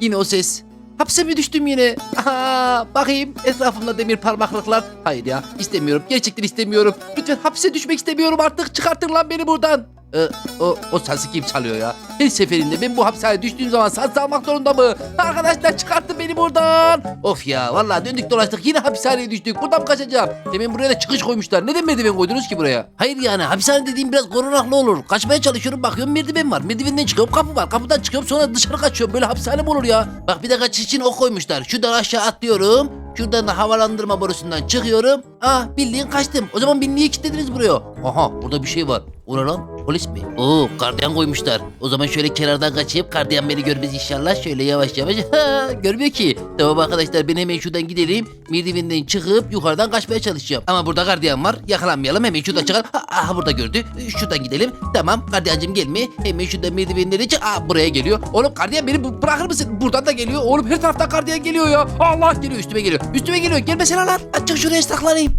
Yine o ses. Hapse mi düştüm yine? Aha, bakayım etrafımda demir parmaklıklar. Hayır ya istemiyorum. Gerçekten istemiyorum. Lütfen hapse düşmek istemiyorum artık. Çıkartın lan beni buradan. Ee, o, o sazı kim çalıyor ya? Her seferinde ben bu hapishaneye düştüğüm zaman saz çalmak zorunda mı? Arkadaşlar çıkartın beni buradan. Of ya vallahi döndük dolaştık yine hapishaneye düştük. Buradan kaçacağım? Demin buraya da çıkış koymuşlar. Neden merdiven koydunuz ki buraya? Hayır yani hapishane dediğim biraz korunaklı olur. Kaçmaya çalışıyorum bakıyorum merdiven var. Merdivenden çıkıyorum kapı var. Kapıdan çıkıyorum sonra dışarı kaçıyorum. Böyle hapishane mi olur ya? Bak bir de kaçış için ok koymuşlar. Şuradan aşağı atlıyorum. Şuradan da havalandırma borusundan çıkıyorum. Ah bildiğin kaçtım. O zaman beni niye kilitlediniz buraya? Aha burada bir şey var. O? Polis mi? Oo gardiyan koymuşlar. O zaman şöyle kenardan kaçayım. Gardiyan beni görmez inşallah. Şöyle yavaş yavaş. Ha, görmüyor ki. Tamam arkadaşlar ben hemen şuradan gidelim. Merdivenden çıkıp yukarıdan kaçmaya çalışacağım. Ama burada gardiyan var. Yakalanmayalım. Hemen şuradan çıkalım. Ha, aha burada gördü. Şuradan gidelim. Tamam gardiyancım gelme. Hemen şuradan merdivenleri çık. Aa buraya geliyor. Oğlum gardiyan beni bırakır mısın? Buradan da geliyor. Oğlum her taraftan gardiyan geliyor ya. Allah geliyor üstüme geliyor. Üstüme geliyor. Gelmesene lan. Açık şuraya saklanayım.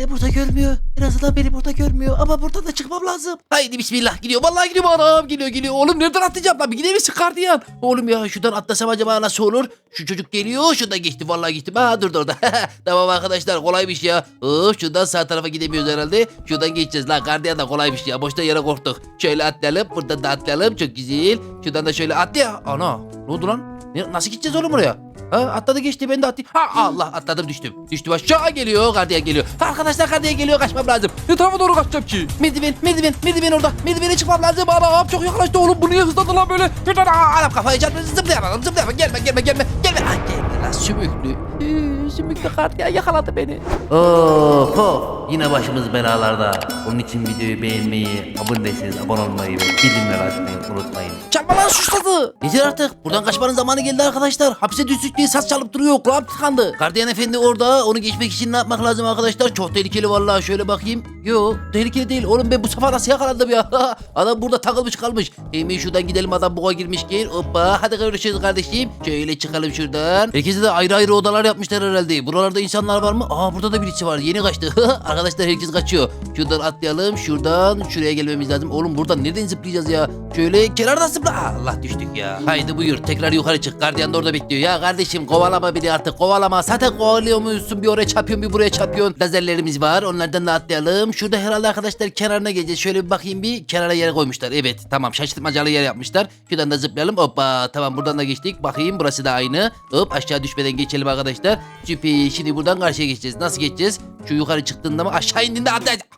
Beni burada görmüyor. En azından beni burada görmüyor. Ama buradan da çıkmam lazım. Haydi bismillah gidiyor. Vallahi gidiyor anam. Geliyor geliyor. Oğlum nereden atlayacağım lan? Bir gider misin gardiyan? Oğlum ya şuradan atlasam acaba nasıl olur? Şu çocuk geliyor. Şuradan geçti. Vallahi geçti. Ha dur dur orada. tamam arkadaşlar kolaymış ya. Of şuradan sağ tarafa gidemiyoruz herhalde. Şuradan geçeceğiz. Lan gardiyan da kolaymış ya. Boşta yere korktuk. Şöyle atlayalım. Buradan da atlayalım. Çok güzel. Şuradan da şöyle atlayalım. Ana ne oldu lan? Nasıl gideceğiz oğlum oraya? Ha atladı geçti ben de atlayayım. Ha Allah atladım düştüm. Düştüm aşağı geliyor gardiyan geliyor. Arkadaşlar gardiyan geliyor kaçmam lazım. Ne tarafa doğru kaçacağım ki? Merdiven merdiven merdiven orada. Merdivene çıkmam lazım. Anam çok yaklaştı oğlum bu niye hızlandı lan böyle? Aa, anam kafayı çarptı zıplayamadım zıplayamadım. Gelme gelme gelme gelme. Ah, gelme lan sümüklü. Ee, Sümüklü gardiyan yakaladı beni. Oho yine başımız belalarda. Onun için videoyu beğenmeyi, abone değilseniz abone olmayı ve bildirimleri açmayı unutmayın. Çalma şu sazı. Yeter artık. Buradan kaçmanın zamanı geldi arkadaşlar. Hapse düştük diye saz çalıp duruyor. Kulağım tıkandı. Gardiyan efendi orada. Onu geçmek için ne yapmak lazım arkadaşlar? Çok tehlikeli vallahi. Şöyle bakayım. Yo tehlikeli değil. Oğlum ben bu sefer nasıl yakalandım ya? adam burada takılmış kalmış. Hemen şuradan gidelim adam buğa girmiş gel. Hoppa hadi görüşürüz kardeşim. Şöyle çıkalım şuradan. Herkese de ayrı ayrı odalar yapmışlar herhalde. Buralarda insanlar var mı? Aa burada da birisi var. Yeni kaçtı. arkadaşlar herkes kaçıyor. Şuradan atlayalım. Şuradan şuraya gelmemiz lazım. Oğlum buradan nereden zıplayacağız ya? Şöyle kenardan zıpla. Allah düştük ya. Haydi buyur tekrar yukarı çık. Gardiyan da orada bekliyor. Ya kardeşim kovalama beni artık kovalama. Zaten kovalıyor musun? Bir oraya çarpıyorsun bir buraya çarpıyorsun. Lazerlerimiz var. Onlardan da atlayalım. Şurada herhalde arkadaşlar kenarına geleceğiz. Şöyle bir bakayım bir kenara yere koymuşlar. Evet tamam şaşırtmacalı yer yapmışlar. Şuradan da zıplayalım. Hoppa tamam buradan da geçtik. Bakayım burası da aynı. Hop aşağı düşmeden geçelim arkadaşlar. Süper. Şimdi buradan karşıya geçeceğiz. Nasıl geçeceğiz? Şu yukarı çıktığında mı? Aşağı indiğinde atlayacağız.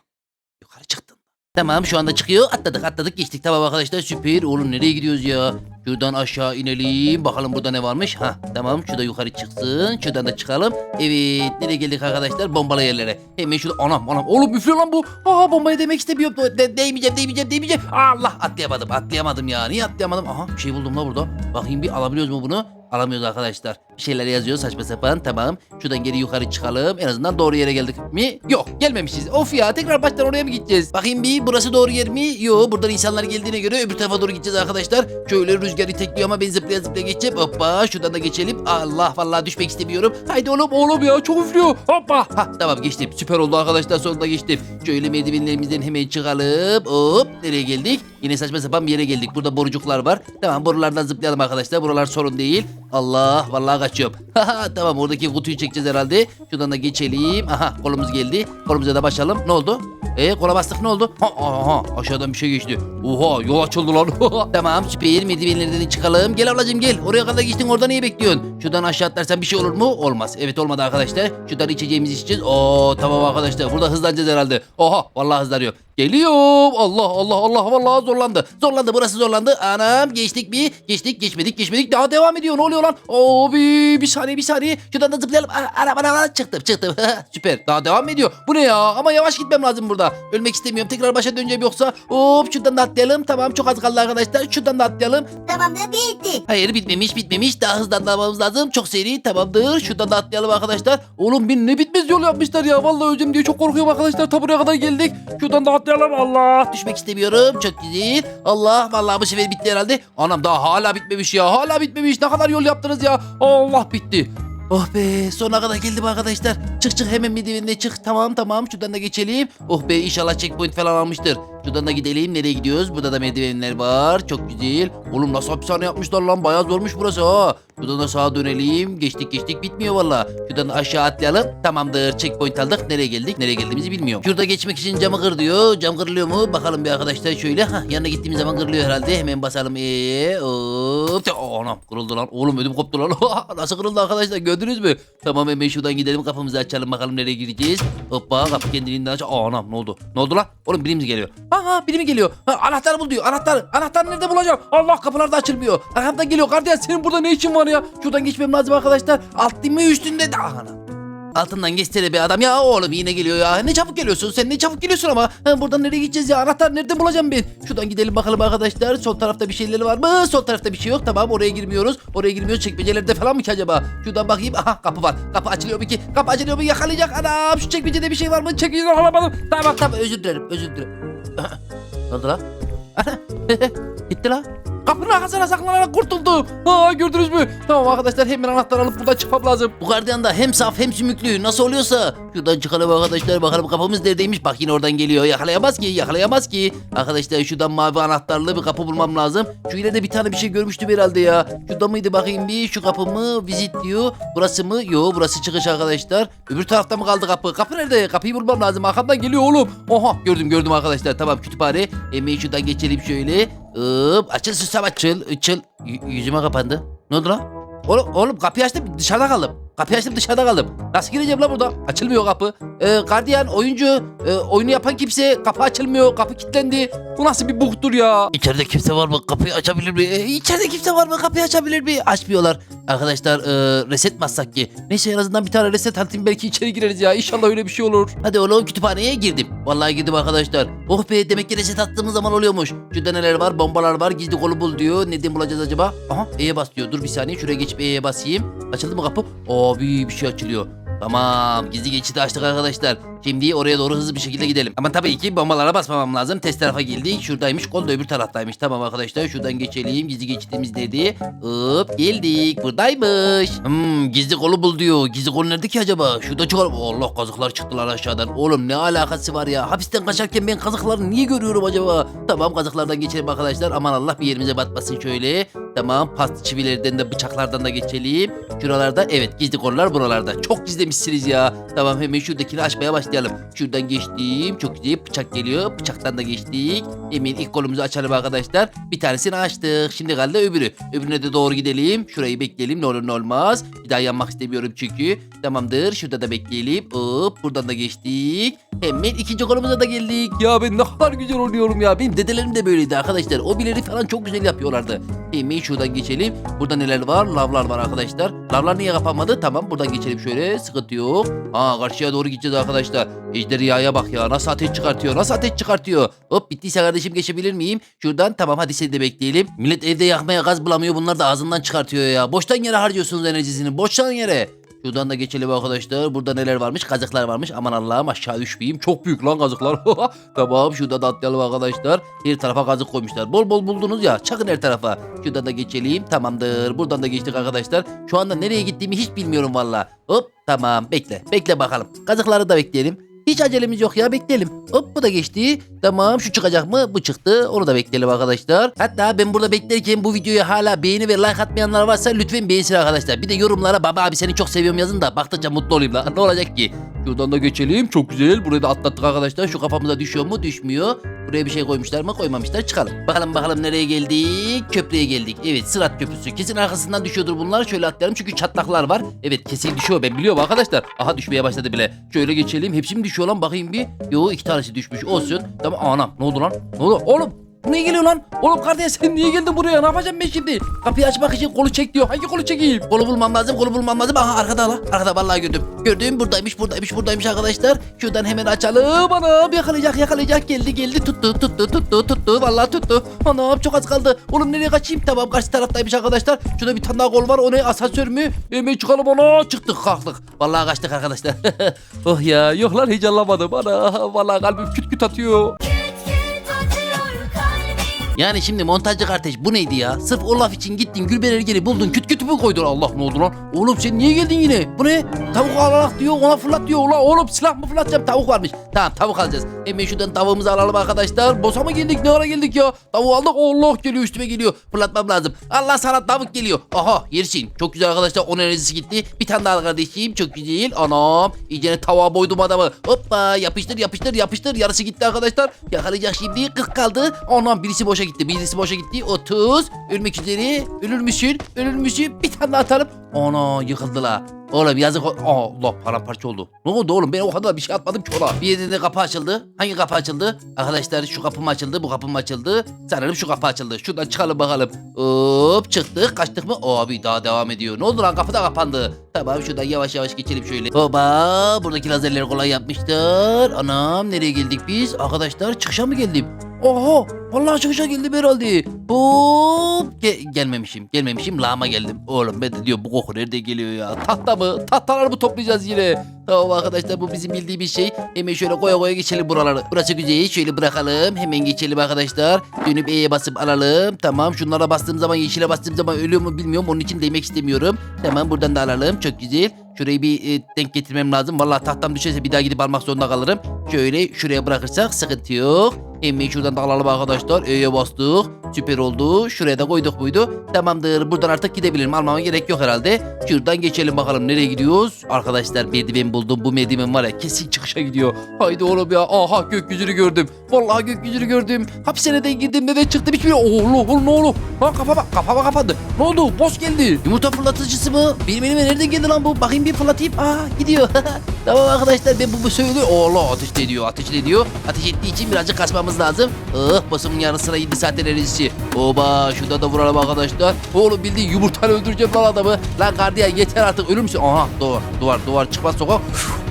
Yukarı çıktın. Tamam şu anda çıkıyor. Atladık atladık geçtik. Tamam arkadaşlar süper. Oğlum nereye gidiyoruz ya? Şuradan aşağı inelim. Bakalım burada ne varmış. Ha tamam şurada yukarı çıksın. Şuradan da çıkalım. Evet nereye geldik arkadaşlar? Bombalı yerlere. Hemen şurada anam anam. Oğlum üflüyor lan bu. Aa bombayı demek istemiyorum. De, değmeyeceğim değmeyeceğim değmeyeceğim. Allah atlayamadım atlayamadım ya. Niye atlayamadım? Aha bir şey buldum la burada. Bakayım bir alabiliyoruz mu bunu? Alamıyoruz arkadaşlar. Bir şeyler yazıyor saçma sapan. Tamam. Şuradan geri yukarı çıkalım. En azından doğru yere geldik mi? Yok gelmemişiz. Of ya tekrar baştan oraya mı gideceğiz? Bakayım bir burası doğru yer mi? Yok buradan insanlar geldiğine göre öbür tarafa doğru gideceğiz arkadaşlar. Şöyle rüzgar itekliyor ama ben zıplaya zıplaya geçeceğim. Hoppa şuradan da geçelim. Allah vallahi düşmek istemiyorum. Haydi oğlum oğlum ya çok üflüyor. Hoppa. Ha tamam geçtim. Süper oldu arkadaşlar sonunda geçtim. Şöyle merdivenlerimizden hemen çıkalım. Hop nereye geldik? Yine saçma sapan bir yere geldik. Burada borucuklar var. Tamam borulardan zıplayalım arkadaşlar. Buralar sorun değil. Allah vallahi kaçıyorum. Tamam oradaki kutuyu çekeceğiz herhalde. Şuradan da geçelim. Aha kolumuz geldi. Kolumuza da başlayalım. Ne oldu? E kola bastık ne oldu? Ha, aha aşağıdan bir şey geçti. Oha yol açıldı lan. tamam süper merdivenlerden çıkalım. Gel ablacığım gel. Oraya kadar geçtin orada niye bekliyorsun? Şuradan aşağı atlarsan bir şey olur mu? Olmaz. Evet olmadı arkadaşlar. Şuradan içeceğimizi içeceğiz. Oo tamam arkadaşlar. Burada hızlanacağız herhalde. Oha vallahi hızlanıyor. Geliyorum. Allah Allah Allah vallahi zorlandı. Zorlandı burası zorlandı. Anam geçtik bir. Geçtik geçmedik geçmedik. Daha devam ediyor. Ne oluyor lan? Abi bir saniye bir saniye. Şuradan da zıplayalım. Ana. çıktım çıktım. Süper. Daha devam ediyor. Bu ne ya? Ama yavaş gitmem lazım burada. Ölmek istemiyorum. Tekrar başa döneceğim yoksa. Hop şuradan da atlayalım. Tamam çok az kaldı arkadaşlar. Şuradan da atlayalım. Tamamdır bitti. Hayır bitmemiş bitmemiş. Daha hızlandırmamız lazım. Çok seri tamamdır. Şuradan da atlayalım arkadaşlar. Oğlum bir ne bitmez yol yapmışlar ya. Vallahi öleceğim diye çok korkuyorum arkadaşlar. Ta buraya kadar geldik. Şuradan da atlayalım. Allah. Düşmek istemiyorum. Çok güzel. Allah vallahi bu sefer bitti herhalde. Anam daha hala bitmemiş ya. Hala bitmemiş. Ne kadar yol yaptınız ya. Allah bitti. Oh be sona kadar geldim arkadaşlar. Çık çık hemen merdivenine çık. Tamam tamam şuradan da geçelim. Oh be inşallah checkpoint falan almıştır. Şuradan da gidelim. Nereye gidiyoruz? Burada da merdivenler var. Çok güzel. Oğlum nasıl hapishane yapmışlar lan? Bayağı zormuş burası ha. Şuradan da sağa dönelim. Geçtik geçtik bitmiyor valla. Şuradan da aşağı atlayalım. Tamamdır. Checkpoint aldık. Nereye geldik? Nereye geldiğimizi bilmiyorum. Şurada geçmek için camı kır diyor. Cam kırılıyor mu? Bakalım bir arkadaşlar şöyle. Hah yanına gittiğimiz zaman kırılıyor herhalde. Hemen basalım. Eee. Hop. Anam kırıldı lan. Oğlum ödüm koptu lan. Nasıl kırıldı arkadaşlar? Gördünüz mü? Tamam hemen şuradan gidelim. Kapımızı açalım. Bakalım nereye gireceğiz. Hoppa kapı kendiliğinden aç. Anam ne oldu? Ne oldu lan? Oğlum birimiz geliyor. Aha birimi geliyor. Ha, anahtarı bul diyor. Anahtar. Anahtar nerede bulacağım? Allah kapılar da açılmıyor. Arkamdan geliyor. Gardiyan senin burada ne işin var ya? Şuradan geçmem lazım arkadaşlar. Alt mi üstünde de. Aha. Altından geçsene be adam ya oğlum yine geliyor ya. Ne çabuk geliyorsun sen ne çabuk geliyorsun ama. Ha, buradan nereye gideceğiz ya anahtar nereden bulacağım ben? Şuradan gidelim bakalım arkadaşlar. Sol tarafta bir şeyleri var mı? Sol tarafta bir şey yok tamam oraya girmiyoruz. Oraya girmiyoruz çekmecelerde falan mı ki acaba? Şuradan bakayım aha kapı var. Kapı açılıyor mu ki? Kapı açılıyor mu yakalayacak anam. Şu çekmecede bir şey var mı? Çekmecede alamadım. Tamam tamam özür dilerim özür dilerim. Ne oldu lan? Ana, Gitti lan. Kapının arkasına saklanarak kurtuldum. Ha gördünüz mü? Tamam arkadaşlar hemen anahtar alıp buradan çıkmam lazım. Bu gardiyan da hem saf hem sümüklü nasıl oluyorsa. Şuradan çıkalım arkadaşlar bakalım kapımız neredeymiş. Bak yine oradan geliyor. Yakalayamaz ki yakalayamaz ki. Arkadaşlar şuradan mavi anahtarlı bir kapı bulmam lazım. Şu ileride bir tane bir şey görmüştüm herhalde ya. Şurada mıydı bakayım bir şu kapı mı? Visit diyor. Burası mı? Yo burası çıkış arkadaşlar. Öbür tarafta mı kaldı kapı? Kapı nerede? Kapıyı bulmam lazım. Arkamdan geliyor oğlum. Oha gördüm gördüm arkadaşlar. Tamam kütüphane. Hemen şuradan geçelim şöyle. Hop açıl susam açıl. Açıl. Y- yüzüme kapandı. Ne oldu lan? Oğlum, oğlum kapıyı açtım dışarıda kaldım. Kapıyı açtım dışarıda kaldım. Nasıl gireceğim lan burada? Açılmıyor kapı. Ee, gardiyan oyuncu e, oyunu yapan kimse kapı açılmıyor. Kapı kilitlendi. Bu nasıl bir bugdur ya? İçeride kimse var mı? Kapıyı açabilir mi? Ee, içeride kimse var mı? Kapıyı açabilir mi? Açmıyorlar. Arkadaşlar e, reset mi ki? Neyse en azından bir tane reset atayım belki içeri gireriz ya. İnşallah öyle bir şey olur. Hadi oğlum kütüphaneye girdim. Vallahi girdim arkadaşlar. Oh be demek ki reset attığımız zaman oluyormuş. Şurada neler var? Bombalar var. Gizli kolu bul diyor. Neden bulacağız acaba? Aha E'ye bas diyor. Dur bir saniye şuraya geçip E'ye basayım. Açıldı mı kapı? Abi bir şey açılıyor. Tamam gizli geçidi açtık arkadaşlar. Şimdi oraya doğru hızlı bir şekilde gidelim. Ama tabii ki bombalara basmamam lazım. Test tarafa geldik. Şuradaymış. Kol da öbür taraftaymış. Tamam arkadaşlar şuradan geçelim. Gizli geçidimiz dedi. Hop geldik. Buradaymış. Hmm, gizli kolu bul diyor. Gizli kol nerede ki acaba? Şurada çıkalım. Allah kazıklar çıktılar aşağıdan. Oğlum ne alakası var ya? Hapisten kaçarken ben kazıkları niye görüyorum acaba? Tamam kazıklardan geçelim arkadaşlar. Aman Allah bir yerimize batmasın şöyle. Tamam pastı çivilerden de bıçaklardan da geçelim. Şuralarda evet gizli kollar buralarda. Çok gizlemişsiniz ya. Tamam hemen şuradakini açmaya başlayalım. Şuradan geçtim. Çok güzel bıçak geliyor. Bıçaktan da geçtik. Hemen ilk kolumuzu açalım arkadaşlar. Bir tanesini açtık. Şimdi kaldı öbürü. Öbürüne de doğru gidelim. Şurayı bekleyelim. Ne olur ne olmaz. Bir daha yanmak istemiyorum çünkü. Tamamdır. Şurada da bekleyelim. Hop buradan da geçtik. Hemen ikinci kolumuza da geldik. Ya ben ne kadar güzel oluyorum ya. Benim dedelerim de böyleydi arkadaşlar. O bileri falan çok güzel yapıyorlardı. Hemen şuradan geçelim. Burada neler var? Lavlar var arkadaşlar. Lavlar niye kapanmadı? Tamam buradan geçelim şöyle. Sıkıntı yok. Aa karşıya doğru gideceğiz arkadaşlar. Ejderhaya bak ya. Nasıl ateş çıkartıyor? Nasıl ateş çıkartıyor? Hop bittiyse kardeşim geçebilir miyim? Şuradan tamam hadi seni de bekleyelim. Millet evde yakmaya gaz bulamıyor. Bunlar da ağzından çıkartıyor ya. Boştan yere harcıyorsunuz enerjisini. Boştan yere. Şuradan da geçelim arkadaşlar. Burada neler varmış? Kazıklar varmış. Aman Allah'ım aşağı düşmeyeyim. Çok büyük lan kazıklar. tamam şurada da atlayalım arkadaşlar. Her tarafa kazık koymuşlar. Bol bol buldunuz ya. Çakın her tarafa. Şuradan da geçelim. Tamamdır. Buradan da geçtik arkadaşlar. Şu anda nereye gittiğimi hiç bilmiyorum valla. Hop tamam bekle. Bekle bakalım. Kazıkları da bekleyelim. Hiç acelemiz yok ya bekleyelim. Hop bu da geçti. Tamam şu çıkacak mı? Bu çıktı. Onu da bekleyelim arkadaşlar. Hatta ben burada beklerken bu videoya hala beğeni ve like atmayanlar varsa lütfen beğensin arkadaşlar. Bir de yorumlara baba abi seni çok seviyorum yazın da baktıkça mutlu olayım lan. Ne olacak ki? Şuradan da geçelim. Çok güzel. Burayı da atlattık arkadaşlar. Şu kafamıza düşüyor mu? Düşmüyor. Buraya bir şey koymuşlar mı? Koymamışlar. Çıkalım. Bakalım bakalım nereye geldik? Köprüye geldik. Evet Sırat Köprüsü. Kesin arkasından düşüyordur bunlar. Şöyle atlayalım çünkü çatlaklar var. Evet kesin düşüyor. Ben biliyorum arkadaşlar. Aha düşmeye başladı bile. Şöyle geçelim. Hepsi mi düşüyor lan? Bakayım bir. Yo iki tanesi düşmüş. Olsun. Tamam anam. Ne oldu lan? Ne oldu? Oğlum niye geliyor lan? Oğlum kardeş sen niye geldin buraya? Ne yapacağım ben şimdi? Kapıyı açmak için kolu çek diyor. Hangi kolu çekeyim? Kolu bulmam lazım. Kolu bulmam lazım. Aha arkada lan. Arkada vallahi gördüm. Gördüm buradaymış buradaymış buradaymış arkadaşlar. Şuradan hemen açalım. Anam yakalayacak yakalayacak. Geldi geldi tuttu tuttu tuttu tuttu. Vallahi tuttu. Anam çok az kaldı. Oğlum nereye kaçayım? Tamam karşı taraftaymış arkadaşlar. Şurada bir tane daha kol var. O ne? Asansör mü? Hemen çıkalım ona. Çıktık kalktık. Vallahi kaçtık arkadaşlar. oh ya yok lan heyecanlamadım. Ana vallahi kalbim küt küt atıyor. Yani şimdi montajcı kardeş bu neydi ya? Sırf o laf için gittin Gülben Ergen'i buldun küt kütü mü koydun Allah ne oldu lan? Oğlum sen niye geldin yine? Bu ne? Tavuk alarak diyor ona fırlat diyor. Ulan oğlum silah mı fırlatacağım tavuk varmış. Tamam tavuk alacağız. Hemen şuradan tavuğumuzu alalım arkadaşlar. Bosa mı geldik ne ara geldik ya? Tavuğu aldık Allah geliyor üstüme geliyor. Fırlatmam lazım. Allah sana tavuk geliyor. Aha yersin. Çok güzel arkadaşlar onun enerjisi gitti. Bir tane daha kardeşim çok güzel. Anam iyicene tavuğa boydum adamı. Hoppa yapıştır yapıştır yapıştır. Yarısı gitti arkadaşlar. Yakalayacak şimdi 40 kaldı. Anam birisi boşa gitti. Birisi boşa gitti. 30. Ölmek üzere. Ölür müsün? Ölür müsün? Bir tane daha atalım. Ana yıkıldılar. Oğlum yazık. o- Allah paramparça oldu. Ne oldu oğlum? Ben o kadar bir şey atmadım ki ola. Bir yerinde kapı açıldı. Hangi kapı açıldı? Arkadaşlar şu kapı mı açıldı? Bu kapı mı açıldı? Sanırım şu kapı açıldı. Şuradan çıkalım bakalım. Hop çıktık. Kaçtık mı? Abi daha devam ediyor. Ne oldu lan? Kapı da kapandı. Tamam şuradan yavaş yavaş geçelim şöyle. Hoba buradaki lazerleri kolay yapmışlar. Anam nereye geldik biz? Arkadaşlar çıkışa mı geldim? Oha vallahi çıkışa geldim herhalde. Hop Ge- gelmemişim gelmemişim lağma geldim. Oğlum ben de diyorum bu koku nerede geliyor ya? Tahta mı? Tahtalar mı toplayacağız yine? Tamam arkadaşlar bu bizim bildiğimiz şey. Hemen şöyle koya koya geçelim buraları. Burası güzel şöyle bırakalım. Hemen geçelim arkadaşlar. Dönüp E'ye basıp alalım. Tamam şunlara bastığım zaman yeşile bastığım zaman ölüyor mu bilmiyorum. Onun için değmek istemiyorum. Tamam buradan da alalım. Çok güzel. Şurayı bir e, denk getirmem lazım. Vallahi tahtam düşerse bir daha gidip almak zorunda kalırım. Şöyle şuraya bırakırsak sıkıntı yok. Hemen şuradan da alalım arkadaşlar. E'ye bastık. Süper oldu. Şuraya da koyduk buydu. Tamamdır. Buradan artık gidebilirim. Almama gerek yok herhalde. Şuradan geçelim bakalım nereye gidiyoruz. Arkadaşlar merdiven buldum. Bu merdiven var ya kesin çıkışa gidiyor. Haydi oğlum ya. Aha gökyüzünü gördüm. Vallahi gökyüzünü gördüm. Hapishaneden girdim neden çıktım hiçbir Oğlum oğlum ne oldu? Lan kafama kafama kapandı. Ne oldu? Boss geldi. Yumurta fırlatıcısı mı? Benim elime nereden geldi lan bu? Bakayım bir fırlatayım. Aa gidiyor. tamam arkadaşlar ben bu, bu söylüyor. Allah ateş ediyor ateş ediyor. Ateş ettiği için birazcık kaçmamız lazım. Ah boss'umun yanı sıra 7 saatler enerjisi. Oba şurada da vuralım arkadaşlar. Oğlum bildiğin yumurtayla öldüreceğim lan adamı. Lan gardiyan yeter artık ölür müsün? Aha duvar duvar duvar çıkmaz sokak.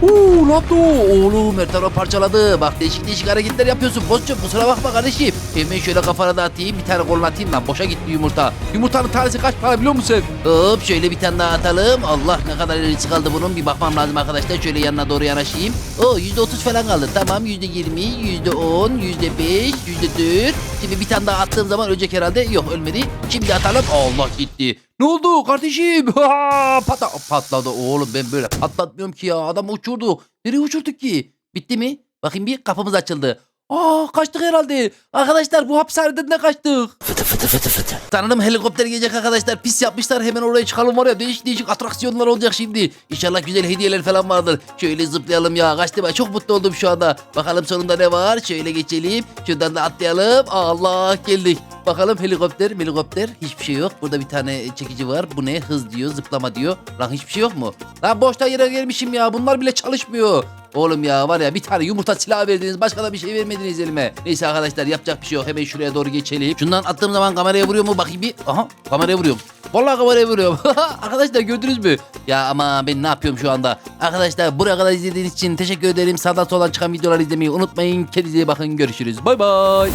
Uuu ne yaptı o? Oğlum tarafı parçaladı. Bak değişik değişik hareketler yapıyorsun. Bozcuğum kusura bakma kardeşim. Hemen şöyle kafana da atayım. Bir tane koluna atayım lan. Boşa gitti yumurta. Yumurtanın tanesi kaç para biliyor musun? Hop şöyle bir tane daha atalım. Allah ne kadar enerjisi kaldı bunun. Bir bakmam lazım arkadaşlar. Şöyle yanına doğru yanaşayım. O %30 falan kaldı. Tamam %20, %10, %5, %4. Şimdi bir tane daha attığım zaman ölecek herhalde. Yok ölmedi. Şimdi atalım. Allah gitti. Ne oldu kardeşim? Ha, patla patladı oğlum ben böyle patlatmıyorum ki ya. Adam uçurdu. Nereye uçurduk ki? Bitti mi? Bakayım bir kapımız açıldı. Aa kaçtık herhalde. Arkadaşlar bu hapishaneden de kaçtık. Fıtı fıtı fıtı fıtı. Sanırım helikopter gelecek arkadaşlar. Pis yapmışlar hemen oraya çıkalım var ya. Değişik değişik atraksiyonlar olacak şimdi. İnşallah güzel hediyeler falan vardır. Şöyle zıplayalım ya. Kaçtı ben çok mutlu oldum şu anda. Bakalım sonunda ne var. Şöyle geçelim. Şuradan da atlayalım. Allah geldik. Bakalım helikopter helikopter hiçbir şey yok. Burada bir tane çekici var. Bu ne? Hız diyor, zıplama diyor. Lan hiçbir şey yok mu? Lan boşta yere gelmişim ya. Bunlar bile çalışmıyor. Oğlum ya var ya bir tane yumurta silah verdiniz başka da bir şey vermediniz elime. Neyse arkadaşlar yapacak bir şey yok hemen şuraya doğru geçelim. Şundan attığım zaman kameraya vuruyor mu bakayım bir. Aha kameraya vuruyorum. Vallahi kameraya vuruyorum. arkadaşlar gördünüz mü? Ya ama ben ne yapıyorum şu anda? Arkadaşlar buraya kadar izlediğiniz için teşekkür ederim. Sağdan soldan çıkan videoları izlemeyi unutmayın. Kendinize bakın görüşürüz. Bay bay.